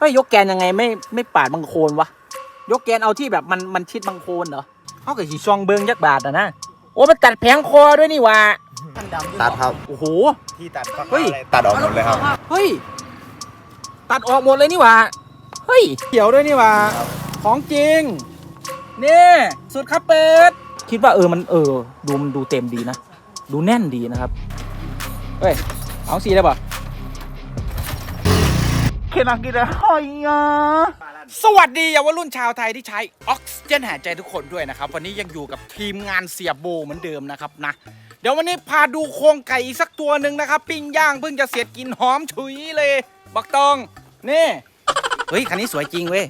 เฮ้ยยกแกนยังไงไม่ไม่ปาดบังโคลนวะยกแกนเอาที่แบบมันมันชิดบังโคลนเหรอเขากับสีซองเบิงยักบาทอะนะโอ้มันตัดแผงคอด้วยนี่หว่าตัดครับโอ้โหที่ตัดก็เฮ้ยตัดออกหมดเลยครับเฮ้ยตัดออกหมดเลยนี่หว่าเฮ้ยเขียวด้วยนี่หว่าของจริงนี่สุดครับเป็ดคิดว่าเออมันเออดูมันดูเต็มดีนะ ดูแน่นดีนะครับเฮ้ยเอาสีได้ปะ เคนังกินอะไรอะสวัสดีเยาวรุ่นชาวไทยที่ใช้ออกซิเจนหายใจทุกคนด้วยนะครับ วันนี้ยังอยู่กับทีมงานเสียโบเหมือนเดิมนะครับนะ เดี๋ยววันนี้พาดูโครงไก่อีกสักตัวหนึ่งนะครับ ปิ้งย่างเพิ่งจะเสร็จกินหอมฉุยเลย บักตอง นี่ เฮ้ย คันนี้สวยจริงเว้ย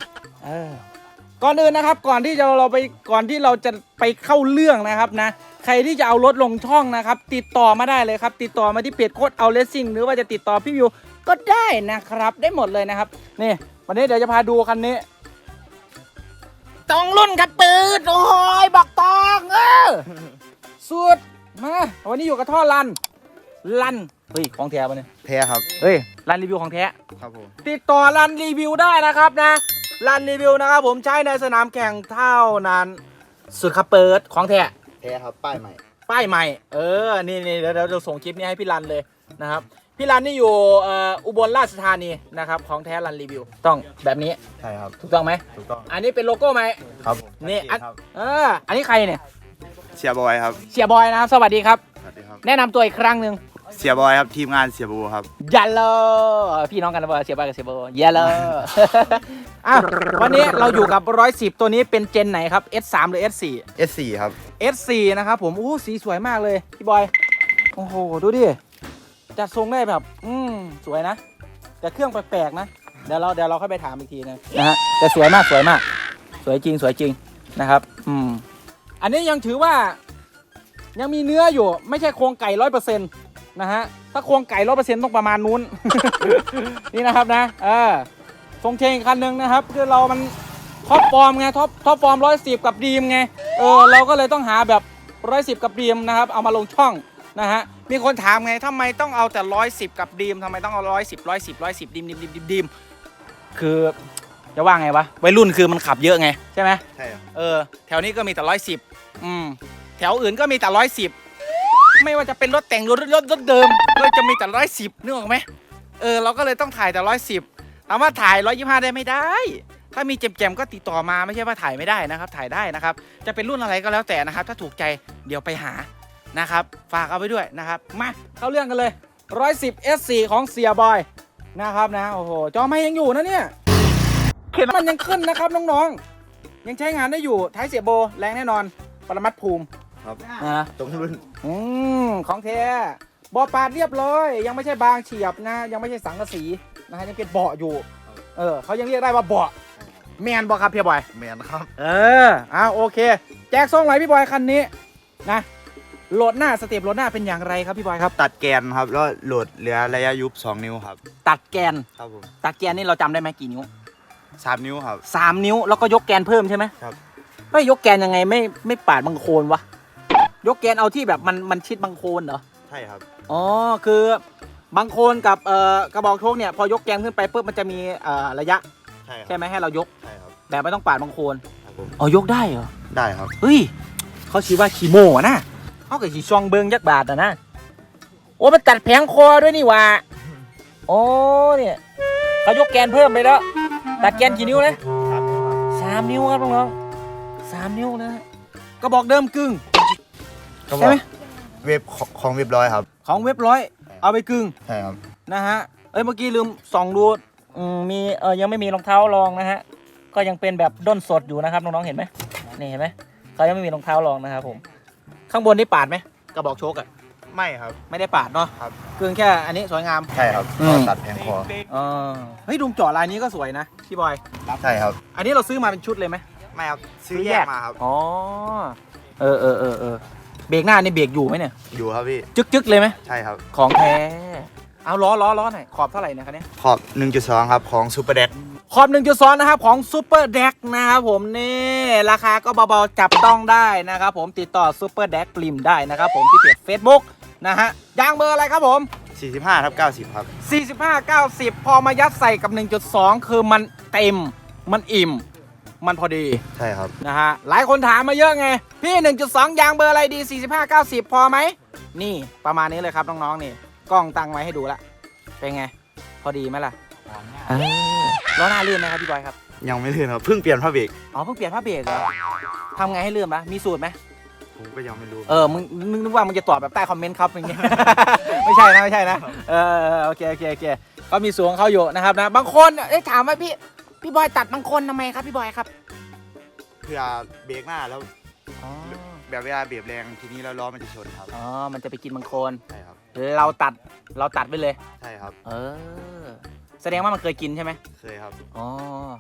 เออก่อนอื่นนะครับ ก่อนที่จะเราไปก่อนที่เราจะไปเข้าเรื่องนะครับนะ ใครที่จะเอารถลงช่องนะครับ ติดต่อมาได้เลยครับ ติดต่อมาที่เพจโคดเอาเลสซิ่งหรือว่าจะติดต่อพี่วิว ก็ได้นะครับได้หมดเลยนะครับ นี่วันนี้เดี๋ยวจะพาดูคันนี้ตองรุ่นครับปืดโอ้ยบักตองเออสุดมาวันนี้อยู่กับท่อลันลันเฮ้ยของแท้ปะเนี่ยแท้ครับเฮ้ยรันรีวิวของแท้ครับผมติดต่อรันรีวิวได้นะครับนะรันรีวิวนะครับผมใช้ในสนามแข่งเท่านั้น สุดครับเปิดของแท้แท้ครับป้ายใหม่ป้ายใหม่ เออ นี่นี่เดี๋ยวเดี๋ยวเราส่งคลิปนี้ให้พี่รันเลยนะครับ พี่รันนี่อยู่เอ่ออุบลราชธานีนะครับของแท้รันรีวิว ต้องแบบนี้ใช่ครับถูกต้องไหมถูกต้องอันนี้เป็นโลโก้ไหมครับผมนี่อันครับเอออันนี้ใครเนี่ยเสียบอยครับเสียบอยนะครับ สวัสดีครับ สวัสดีครับ แนะนำตัวอีกครั้งหนึ่งเสียบอยครับทีมงานเสียบูครับ ยัลโลพี่น้องกันนะเบอร์เสียบอยกับเสียบอยยัลโลอะวันนี้เราอยู่กับร้อยสิบตัวนี้เป็นเจนไหนครับ S3 หรือ S4 S4 ครับ S4 นะครับผมอู้สีสวยมากเลย พี่บอย โอ้โห ดูดิ จัดทรงได้แบบ อืมสวยนะ แต่เครื่องแปลกๆนะ เดี๋ยวเราเดี๋ยวเราค่อยไปถามอีกทีนึงนะฮะแต่สวยมากสวยมาก สวยจริงสวยจริงนะครับ อืม อันนี้ยังถือว่า ยังมีเนื้ออยู่ ไม่ใช่โครงไก่ร้อยเปอร์เซ็นต์นะฮะ ถ้าโครงไก่ร้อยเปอร์เซ็นต์ต้องประมาณนู้น นี่นะครับนะ เออทรงเชงอีกคันหนึ่งนะครับ คือเรามันท็อปฟอร์มไงท็อปท็อปฟอร์มร้อยสิบกับดีมไง เออ เราก็เลยต้องหาแบบร้อยสิบกับดีมนะครับ เอามาลงช่อง นะฮะ มีคนถามไงทำไมต้องเอาแต่ร้อยสิบกับดีมทำไมต้องเอาร้อยสิบร้อยสิบร้อยสิบดีมดีมดีมดีมดีมคือจะว่าไงวะวัยรุ่นคือมันขับเยอะไงใช่ไหมใช่ครับเออแถวนี้ก็มีแต่ร้อยสิบอืมแถวอื่นก็มีแต่ร้อยสิบไม่ว่าจะเป็นรถแต่งรถรถรถเดิมก็จะมีแต่ร้อยสิบนึกออกไหมเออเราก็เลยต้องถ่ายแต่ร้อยสิบถามว่าถ่ายร้อยยี่ห้าได้ไม่ได้ ถ้ามีแจมๆก็ติดต่อมาไม่ใช่ว่าถ่ายไม่ได้นะครับ ถ่ายได้นะครับ จะเป็นรุ่นอะไรก็แล้วแต่นะครับ ถ้าถูกใจเดี๋ยวไปหา นะครับ ฝากเอาไว้ด้วยนะครับ มาเข้าเรื่องกันเลย 110 S4 ของเสียบอยนะครับนะ โอ้โห จอไม่ยังอยู่นะเนี่ยเข็มมันยังขึ้นนะครับน้องๆ ยังใช้งานได้อยู่ ท้ายเสียโบแรงแน่นอน ปรมัดภูมิครับนะตรงรุ่นอืมของแท้เบาะปาดเรียบร้อยยังไม่ใช่บางเฉียบนะ ยังไม่ใช่สังกะสีนะฮะยังเป็นเบาะอยู่ เออเขายังเรียกได้ว่าเบาะแมนบอครับพี่บอย แมนครับ เออเอาโอเค แจกซองไหลพี่บอยคันนี้นะ โหลดหน้าสเต็ปโหลดหน้าเป็นอย่างไรครับพี่บอยครับ ตัดแกนครับแล้วโหลดเหลือระยะยุบ 2 นิ้วครับ ตัดแกน ครับผมตัดแกนนี่เราจำได้ไหมกี่นิ้ว3นิ้วครับ สามนิ้วแล้วก็ยกแกนเพิ่มใช่ไหมครับ ไม่ยกแกนยังไงไม่ไม่ปาดบังโคลนวะยกแกนเอาที่แบบมันมันชิดบังโคลนเหรอใช่ครับ อ๋อคือบางโคนกับเอ่อกระบอกโชคเนี่ยพอยกแกนขึ้นไปปุ๊บมันจะมีเอ่อระยะใช่คใช่รับไหมให้เรายกใช่ครับแบบไม่ต้องปาดบางโคนครับผมอ๋อยกได้เหรอได้ครับ เฮ้ยเขาชี้ว่าขี้โมอะนะ เขากับขี้ซองเบิงยักบาทอะนะ โอ้มันตัดแผงคอด้วยนี่หว่าโอ้เนี่ยเขายกแกนเพิ่มไปแล้ว ตัดแกนกี่นิ้วนะสามนิ้วครับน้องๆสามนิ้วนะกระบอกเดิมกึ่งก็บใช่อกไหมเว็บของของเว็บร้อยครับ ของเว็บร้อย เอาไปกึ่งใช่ครับนะฮะเอ้ยเมื่อกี้ลืมส่องดูอืมมีเออยังไม่มีรองเท้ารองนะฮะก็ยังเป็นแบบด้นสดอยู่นะครับน้องๆเห็นไหมนี่เห็นไหมเขายังไม่มีรองเท้ารองนะครับผม ข้างบนนี่ปาดไหมกระบอกโชกอะไม่ครับ ไม่ได้ปาดเนาะครับเพียงแค่อันนี้สวยงาม ใช่ครับอืม ตัดแผงคอเออเฮ้ยดุมเจ่อลายนี้ก็สวยนะพี่บอย ใช่ครับ อันนี้เราซื้อมาเป็นชุดเลยไหม ไม่ครับซื้อแยกมาครับ อ๋อ เออเออเออเออเบรกหน้านี่เบรกอยู่ไหมเนี่ย อยู่ครับพี่ จึ๊กจึ๊กเลยไหม ใช่ครับ ของแท้ เอาล้อล้อล้อหน่อยขอบเท่าไหร่เนะคันนี้ขอบ 1.2 ครับ ของซูเปอร์เด็ก ขอบ1 2นะครับของ Super d e c นะครับผมนี่ราคาก็เบาๆจับต้องได้นะครับผมติดต่อ Super d e c กลิมได้นะครับผมที่เพจ Facebook นะฮะยางเบอร์อะไรครับผม 45ทับ90 ครับ 45 90 พอมายัดใส่กับ 1.2 คือมันเต็มมันอิ่ม มันพอดีใช่ครับ นะฮะหลายคนถามมาเยอะไง พี่ 1.2 ยางเบอร์อะไรดี 45 90 พอไหม นี่ประมาณนี้เลยครับน้องๆนี่ กล้องตั้งไว้ให้ดูละ เป็นไง พอดีไหมล่ะเออ ล้อหน้าลื่นไหมครับพี่บอยครับ ยังไม่ลื่นครับเพิ่งเปลี่ยนผ้าเบรกอ๋อเพิ่งเปลี่ยนผ้าเบรกเหรอทำไงให้ลื่นปะมีสูตรไหมผมก็ยังไม่รู้เออมึงมึงนึกว่ามึงจะตอบแบบใต้คอมเมนต์ครับอย่างเงี้ย ไม่ใช่นะไม่ใช่นะเออเออโอเคโอเคโอเคก็มีสูงเขาอยู่นะครับนะ บางคนเอ้ยถามว่าพี่พี่บอยตัดบางคนทำไมครับพี่บอยครับเพื่อเบรกหน้าแล้ว อ๋อแบบเวลาเบรกแรงทีนี้แล้วล้อมันจะชนครับอ๋อมันจะไปกินบางคน ใช่ครับเราตัดเราตัดไปเลย ใช่ครับ เออ แสดงว่ามันเคยกินใช่ไหมเคยครับอ๋อ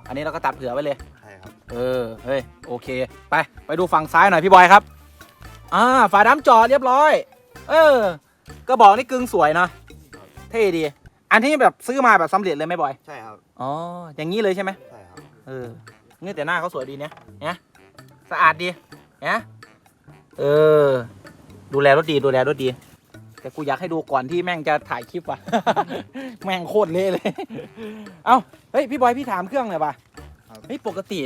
อันนี้เราก็ตัดเผื่อไว้เลย ใช่ครับเออ เฮ้ย โอเค ไป ไปดูฝั่งซ้ายหน่อยพี่บอยครับ อ่า ฝาดำจอดเรียบร้อย เออก็บอกนี่กึ่งสวยเนาะ เท่ดี อันที่แบบซื้อมาแบบสำเร็จเลยไหมบอย ใช่ครับ อ๋อ อย่างนี้เลยใช่ไหมใช่ครับ เออนี่แต่หน้าเขาสวยดีเนี่ยเนี่ยสะอาดดีเนี่ยเออ ดูแลรถดี ดูแลรถดี แต่กูอยากให้ดูก่อนที่แม่งจะถ่ายคลิปว่ะ แม่งโคตรเละเลย เอ้า เฮ้ย พี่บอยพี่ถามเครื่องหน่อยป่ะครับ เฮ้ยปกติ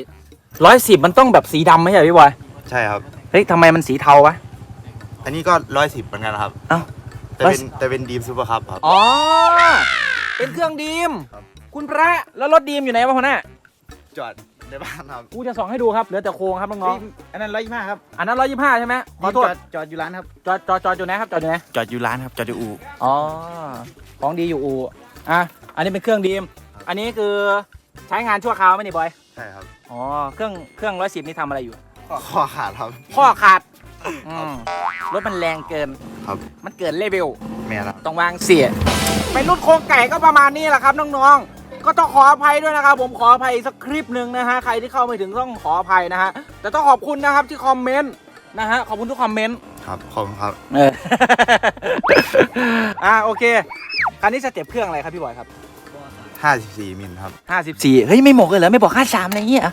ร้อยสิบมันต้องแบบสีดำไหมใช่พี่บอย ใช่ครับ เฮ้ยทำไมมันสีเทาวะ อันนี้ก็ร้อยสิบเหมือนกันครับเอ้าแต่เป็นแต่เป็นดีมซูเปอร์คัพครับ อ๋อ เป็นเครื่องดีม ครับ คุณพระแล้วรถดีมอยู่ไหนวะพ่อหน้าจอดในบ้านครับกูจะส่องให้ดูครับเหลือแต่โครงครับน้องอันนั้นร้อยยี่ห้าครับๆอันนั้นร้อยยี่ห้าใช่ไหมขอโทษจดจอดอยู่ร้านครับ จอดจอดจอดอยู่ไหนครับจอดอยู่ไหนจอดอยู่ร้านครับ จอดอยู่อู่อ๋อ ของดีอยู่อู่ อะอันนี้เป็นเครื่องดีม อันนี้คือใช้งานชั่วคราวไหมนี่บอย ใช่ครับอ๋อ เครื่องเครื่องร้อยสิบนี่ทำอะไรอยู่ ข้อขาดครับ ข้อขาดอืมรถมันแรงเกิน ครับมันเกินเลเวล แม่ครับ ต้องวางเสียเป็นรุ่นโครงไก่ก็ประมาณนี้แหละครับน้องๆ ก็ต้องขออภัยด้วยนะครับ ผมขออภัยอีกสักคลิปหนึ่งนะฮะ ใครที่เข้าไม่ถึงต้องขออภัยนะฮะ แต่ต้องขอบคุณนะครับที่คอมเมนต์นะฮะ ขอบคุณทุกคอมเมนต์ ครับขอบคุณครับ เออ อ่าโอเค คันนี้สเต็ปเครื่องอะไรครับพี่บอยครับ 54มิลครับ 54 เฮ้ย ไม่หมกเลยเหรอ ไม่บอก53อะไรเงี้ยเหรอ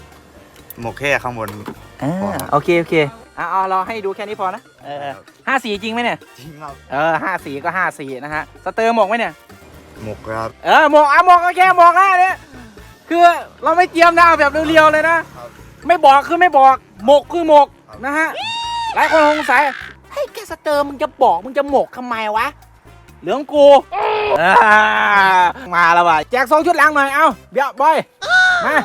หมกแค่ข้างบน อ่าพอครับโอเค โอเคอ่าเอาเราให้ดูแค่นี้พอนะ เออห้าสี่จริงไหมเนี่ย จริงครับ เออห้าสี่ก็ห้าสี่นะฮะ สเตอร์หมกไหมเนี่ย หมกครับ เออหมกอะหมกก็แค่หมกอะเนี่ยคือเราไม่เตรียมนะเอาแบบเรียวๆเลยนะครับไม่บอกคือไม่บอก หมกคือหมกครับนะฮะ หลายคนสงสัย เฮ้ยแกสเตอร์มึงจะบอกมึงจะหมกทำไมวะ เหลืองกูอ่ามาแล้วว่ะแจกซองชุดหลังหน่อย เอ้าเดี๋ยวบอย มา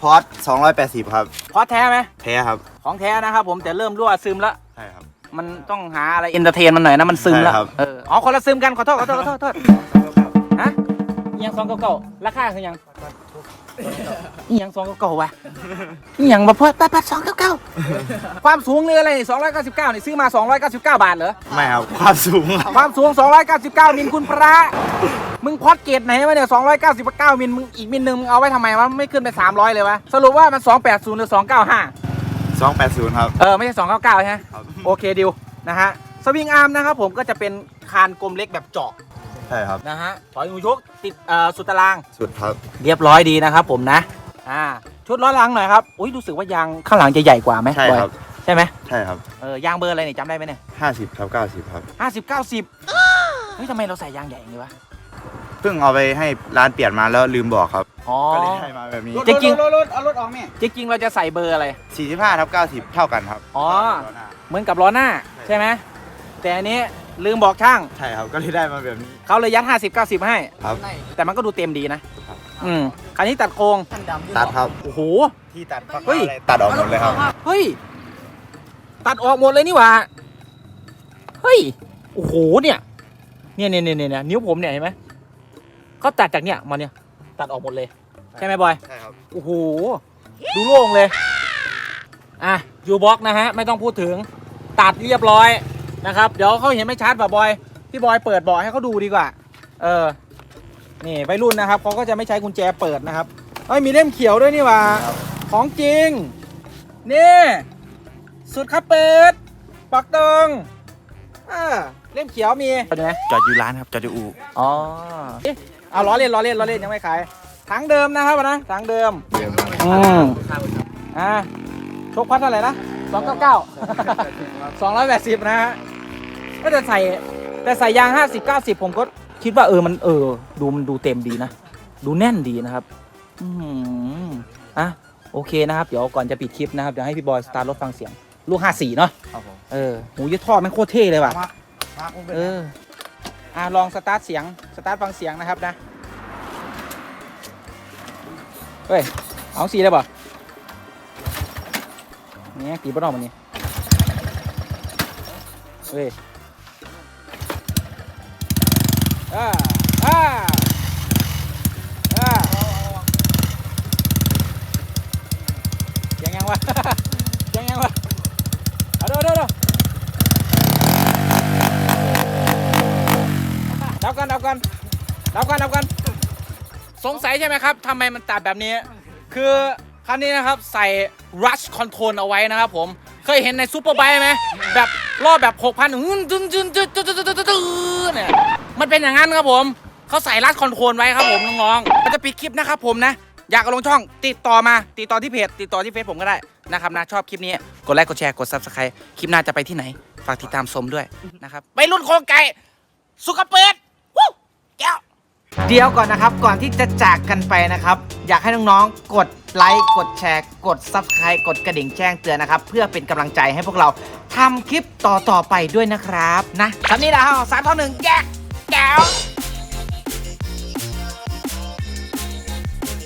พอร์ต280 ครับ พอแท้ไหม แท้ครับ ของแท้นะครับผมแต่เริ่มรั่วซึมแล้ว ใช่ครับ มันต้องหาอะไรเอนเตอร์เทนมันหน่อยนะ มันซึมแล้วใช่ครับเออ อ๋อคนละซึมกัน ขอโทษ ขอโทษ ขอโทษขอโทษฮะอิหยังสองเก่าๆราคาคือหยัง อิหยังสองเก่าๆวะอิหยังมาพอดแป๊ดสองเก่าๆความสูงเรืออะไรสองร้อยเก้าสิบเก้านี่ซื้อมาสองร้อยเก้าสิบเก้าบาทเหรอ ไม่ครับความสูงครับความสูง 299 มิลคุณพระ มึงพอดเกตไหนวะเนี่ย 299 มิลมึงอีกมิลหนึงมึงเอาไว้ทำไมวะ ไม่ขึ้นไป 300 เลยวะ สรุปว่ามัน 280 หรือ 295 280 ครับ เออ ไม่ใช่ 299 ใช่ไหมครับ โอเคดิวนะฮะ สวิงอาร์มนะครับผมก็จะเป็นคานกลมเล็กแบบเจาะ ใช่ครับนะฮะถอยหูชกติดเอ่อสุดตาราง สุดครับเรียบร้อยดีนะครับผมนะ อ่า ชุดล้อหลังหน่อยครับ อุ้ยรู้สึกว่ายางข้างหลังจะใหญ่กว่าไหมใช่ครับ อยใช่ไหมใช่ครับเออยางเบอร์อะไรเนี่ยจำได้ไหมเนี่ย50ครับ90ครับห้าสิบเก้าสิบเฮ้ยทำไมเราใส่ยางใหญ่อย่างนี้วะ เพิ่งเอาไปให้ร้านเปลี่ยนมาแล้วลืมบอกครับอ๋อ ก็เลยให้มาแบบนี้จริงๆ รถรถเอารถออกแม่จริงๆเราจะใส่เบอร์อะไร 45ทับ90 เท่ากันครับอ๋อล้หน้าเหมือนกับล้อหน้าใช่ไหมแต่อันนี้ ลืมบอกช่าง ใช่ครับ ก็เลยได้มาแบบนี้ เขาเลยยัด 50 90 ให้ ครับ แต่มันก็ดูเต็มดีนะ ครับ อืมคันนี้ตัดโครงตัดครับ โอ้โห ที่ตัดปลั๊กเฮ้ยอะไรตัดออกหมดเลยครับ เฮ้ย ตัดออกหมดเลยนี่หว่า เฮ้ย โอ้โห เนี่ย เนี่ยเนี่ยเนี่ยเนี่ยนิ้วผมเนี่ยเห็นไหมเขาตัดจากเนี่ยมาเนี่ย ตัดออกหมดเลย ใช่ไหมบอย ใช่ครับ โอ้โห ดูโล่งเลย อะ ยูบ็อกนะฮะ ไม่ต้องพูดถึง ตัดเรียบร้อย นะครับ เดี๋ยวเขาเห็นไม่ชัดป่ะบอย พี่บอยเปิดเบาะให้เขาดูดีกว่า เออ นี่วัยรุ่นนะครับเขาก็จะไม่ใช้กุญแจเปิดนะครับ เอ้ยมีเล่มเขียวด้วยนี่หว่าของจริง นี่ สุดครับเปิดปักตรงอ่าเล่มเขียวมีใช่ไหมจอดอยู่ร้านครับจอดอยู่อู่อ๋อเอ๊ะเอาล้อเล่นล้อเล่นล้อเล่นยังไม่ขายถังเดิมนะครับนะถังเดิมอืมอ่าชกพัดเท่าไหร่นะสองเก้าเก้าสองร้อยแปดสิบนะฮะ ก็จะใส่แต่ใส่ยางห้าสิบเก้าสิบผมก็คิดว่าเออมันเออ ดูมันดูเต็มดีนะ ดูแน่นดีนะครับ อืมอะโอเคนะครับ เดี๋ยวก่อนจะปิดคลิปนะครับ เดี๋ยวให้พี่บอยสตาร์ทรถฟังเสียง ลูก 54 เนาะครับผมเออหูยดท่อแม่งโคตรเท่เลยว่ะ มามาอุ้มไปเออ อะลองสตาร์ทเสียง สตาร์ทฟังเสียงนะครับนะ เฮ้ย เอาสีเลยป่ะเนี่ยตีบนออกมันนี่เฮ้ย อ่าอ่าอ่ายงยังวะยงยังวะอดูดูดูดับกันดับกันดับกันดับกัน สงสัยใช่ไหมครับทำไมมันตัดแบบนี้ คือคันนี้นะครับใส่ rush control เอาไว้นะครับผม เคยเห็นในซูเปอร์ไบค์ไหม แบบรอบแบบ 6,000 ตึ้งตึ้นจึ๊งตึ้งตึ้นจึ๊งเนี่ย มันเป็นอย่างนั้นครับผมเขาใส่ rush control ไว้ครับผมน้องๆมันจะปิดคลิปนะครับผมนะ อยากเอาลงช่องติดต่อมา ติดต่อที่เพจติดต่อที่เฟซผมก็ได้นะครับนะชอบคลิปนี้กดไลค์กดแชร์กด subscribe คลิปหน้าจะไปที่ไหน ฝากติดตามชมด้วยนะครับไปรุ่นโครงไก่สุกเปิดวู้แก้วเดี๋ยวก่อนนะครับ ก่อนที่จะจากกันไปนะครับ อยากให้น้องๆ กดไลค์ กดแชร์ กด Subscribe กดกระดิ่งแจ้งเตือนนะครับ เพื่อเป็นกำลังใจให้พวกเราทำคลิปต่อๆไปด้วยนะครับ นะคำนี้นะฮะสามท่อหนึ่งแยก down.